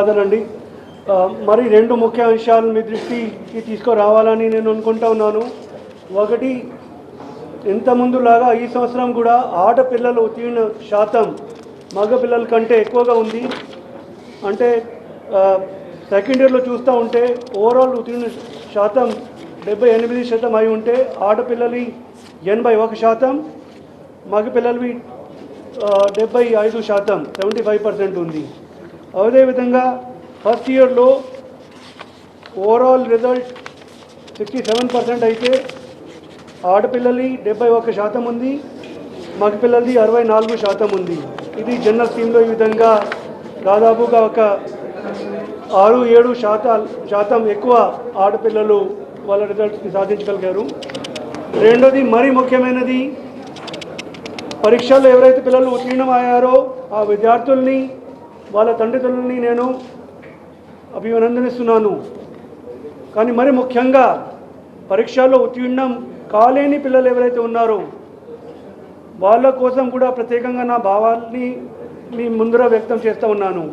కాదనండి. మరి రెండు ముఖ్య అంశాలు మీ దృష్టికి తీసుకురావాలని నేను అనుకుంటా ఉన్నాను. ఒకటి ఇంత ముందులాగా ఈ సంవత్సరం కూడా ఆడపిల్లలు ఉత్తీర్ణ శాతం మగపిల్లల కంటే ఎక్కువగా ఉంది. అంటే సెకండ్ ఇయర్లో చూస్తూ ఉంటే ఓవరాల్ ఉత్తీర్ణ శాతం డెబ్బై ఎనిమిది శాతం అయి ఉంటే ఆడపిల్లలవి ఎనభై ఒక శాతం మగపిల్లలవి డెబ్బై ఐదు శాతం సెవెంటీ ఫైవ్ పర్సెంట్ ఉంది. అదేవిధంగా ఫస్ట్ ఇయర్లో overall result sixty seven percent అయితే ఆడపిల్లలి డెబ్బై ఒక్క శాతం ఉంది మగపిల్లలది అరవై నాలుగు శాతం ఉంది. ఇది జనరల్ స్కీమ్లో ఈ విధంగా దాదాపుగా ఒక ఆరు ఏడు శాతం శాతం ఎక్కువ ఆడపిల్లలు వాళ్ళ రిజల్ట్స్ని సాధించగలిగారు. రెండోది మరీ ముఖ్యమైనది పరీక్షల్లో ఎవరైతే పిల్లలు ఉత్తీర్ణమయ్యారో ఆ విద్యార్థుల్ని వాళ్ళ తండ్రిదండ్రులని నేను అభినందనిస్తున్నాను. కానీ మరి ముఖ్యంగా పరీక్షల్లో ఉత్తీర్ణం కాలేని పిల్లలు ఎవరైతే ఉన్నారో వాళ్ళ కోసం కూడా ప్రత్యేకంగా నా భావాల్ని మీ ముందర వ్యక్తం చేస్తూ ఉన్నాను.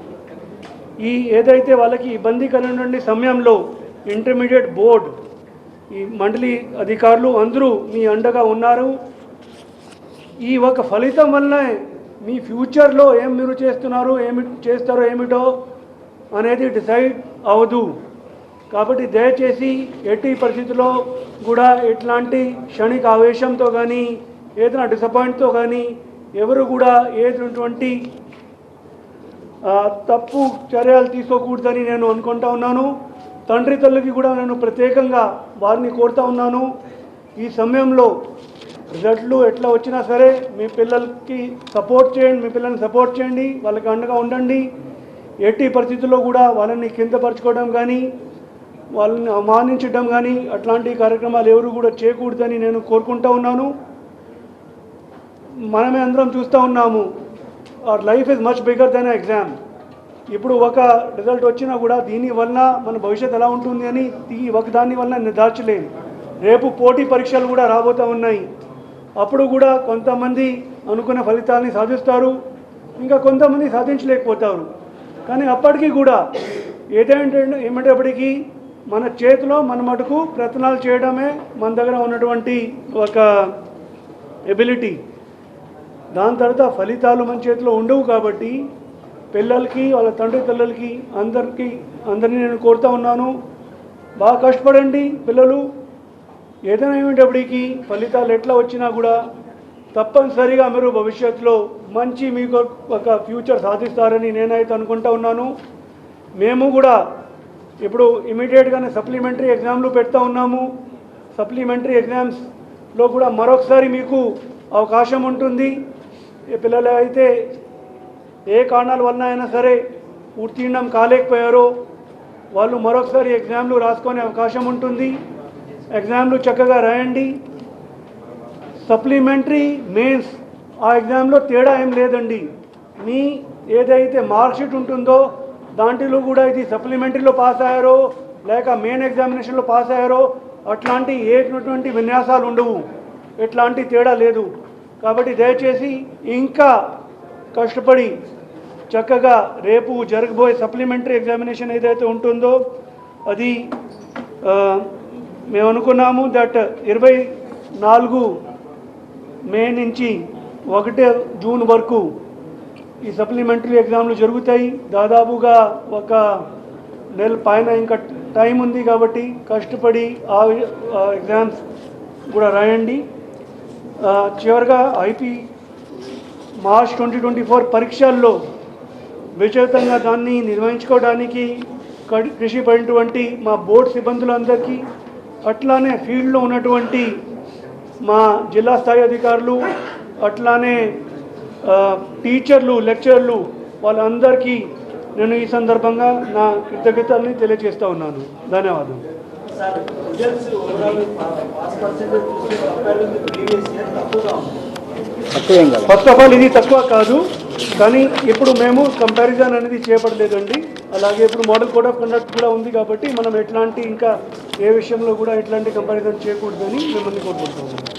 ఈ ఏదైతే వాళ్ళకి ఇబ్బంది కలిగిన సమయంలో ఇంటర్మీడియట్ బోర్డ్ ఈ మండలి అధికారులు అందరూ మీ అండగా ఉన్నారు. ఈ ఒక ఫలితం వల్ల మీ ఫ్యూచర్లో ఏం మీరు చేస్తున్నారు ఏమి చేస్తారో ఏమిటో అనేది డిసైడ్ అవ్వదు. కాబట్టి దయచేసి ఎట్టి పరిస్థితుల్లో కూడా ఎట్లాంటి క్షణిక ఆవేశంతో కానీ ఏదైనా డిసప్పాయింట్తో కానీ ఎవరు కూడా ఏటువంటి తప్పు చర్యలు తీసుకోకూడదని నేను అనుకుంటా ఉన్నాను. తండ్రి తల్లికి కూడా నేను ప్రత్యేకంగా వారిని కోరుతా ఉన్నాను. ఈ సమయంలో రిజల్ట్లు ఎట్లా వచ్చినా సరే మీ పిల్లలకి సపోర్ట్ చేయండి మీ పిల్లల్ని సపోర్ట్ చేయండి వాళ్ళకి అండగా ఉండండి. ఎట్టి పరిస్థితుల్లో కూడా వాళ్ళని కిందపరచుకోవడం కానీ వాళ్ళని అవమానించడం కానీ అట్లాంటి కార్యక్రమాలు ఎవరు కూడా చేయకూడదని నేను కోరుకుంటూ ఉన్నాను. మనమే అందరం చూస్తూ ఉన్నాము our life is much bigger than exam ఇప్పుడు ఒక రిజల్ట్ వచ్చినా కూడా దీనివల్ల మన భవిష్యత్ ఎలా ఉంటుంది అని ఈ ఒక దాని వలన నిర్ధారించలేము రేపు పోటీ పరీక్షలు కూడా రాబోతూ ఉన్నాయి. అప్పుడు కూడా కొంతమంది అనుకున్న ఫలితాలని సాధిస్తారు ఇంకా కొంతమంది సాధించలేకపోతారు. కానీ అప్పటికీ కూడా ఏదేంటే ఏమిటప్పటికీ మన చేతిలో మన మటుకు ప్రయత్నాలు చేయడమే మన దగ్గర ఉన్నటువంటి ఒక ఎబిలిటీ దాని తర్వాత ఫలితాలు మన చేతిలో ఉండవు కాబట్టి పిల్లలకి వాళ్ళ తండ్రి తల్లులకి అందరికీ అందరినీ నేను కోరుతా ఉన్నాను. బాగా కష్టపడండి పిల్లలు. ఏదైనా ఏమిటప్పటికీ ఫలితాలు ఎట్లా వచ్చినా కూడా తప్పనిసరిగా మీరు భవిష్యత్తులో మంచి మీకు ఒక ఫ్యూచర్ సాధిస్తారని నేనైతే అనుకుంటా ఉన్నాను. మేము కూడా ఇప్పుడు ఇమీడియట్గానే సప్లిమెంటరీ ఎగ్జామ్లు పెడతా ఉన్నాము. సప్లిమెంటరీ ఎగ్జామ్స్లో కూడా మరొకసారి మీకు అవకాశం ఉంటుంది. ఈ పిల్లలు అయితే ఏ కారణాల వలన అయినా సరే ఉత్తీర్ణం కాలేకపోయారో వాళ్ళు మరొకసారి ఎగ్జామ్లు రాసుకునే అవకాశం ఉంటుంది. ఎగ్జామ్లు చక్కగా రాయండి. సప్లిమెంటరీ మెయిన్స్ ఆ ఎగ్జామ్లో తేడా ఏం లేదండి. మీ ఏదైతే మార్క్షీట్ ఉంటుందో దాంట్లో కూడా ఇది సప్లిమెంటరీలో పాస్ అయ్యారో లేక మెయిన్ ఎగ్జామినేషన్లో పాస్ అయ్యారో అట్లాంటి ఏటువంటి విన్యాసాలు ఉండవు. ఎట్లాంటి తేడా లేదు. కాబట్టి దయచేసి ఇంకా కష్టపడి చక్కగా రేపు జరగబోయే సప్లిమెంటరీ ఎగ్జామినేషన్ ఏదైతే ఉంటుందో అది మేము అనుకున్నాము దట్ ఇరవై నాలుగు మే నుంచి ఒకటే జూన్ వరకు ఈ సప్లిమెంటరీ ఎగ్జామ్లు జరుగుతాయి. దాదాపుగా ఒక నెల పైన ఇంకా టైం ఉంది కాబట్టి కష్టపడి ఆ ఎగ్జామ్స్ కూడా రాయండి. చివరిగా IP March twenty twenty four పరీక్షల్లో విజేతంగా దాన్ని నిర్వహించుకోవడానికి కడి- కృషి పడినటువంటి మా బోర్డు సిబ్బందులందరికీ అట్లానే ఫీల్డ్లో ఉన్నటువంటి మా జిల్లా స్థాయి అధికారులు అట్లానే టీచర్లు లెక్చరర్లు వాళ్ళందరికీ నేను ఈ సందర్భంగా నా కృతజ్ఞతల్ని తెలియజేస్తూ ఉన్నాను. ధన్యవాదాలు. Sir results overall pass percentage చూస్తే కంపేర్ విత్ ప్రీవియస్ ఇయర్ తక్కువగా ఉంది. ఫస్ట్ ఆఫ్ ఆల్ ఇది తక్కువ కాదు కానీ ఇప్పుడు మేము కంపారిజన్ అనేది చేయబడలేదండి. అలాగే ఇప్పుడు మోడల్ కోడ్ ఆఫ్ కండక్ట్ కూడా ఉంది కాబట్టి మనం ఎట్లాంటి ఇంకా ఏ విషయంలో కూడా ఎట్లాంటి కంపారిజన్ చేయకూడదని మిమ్మల్ని కోరుకుంటున్నాము.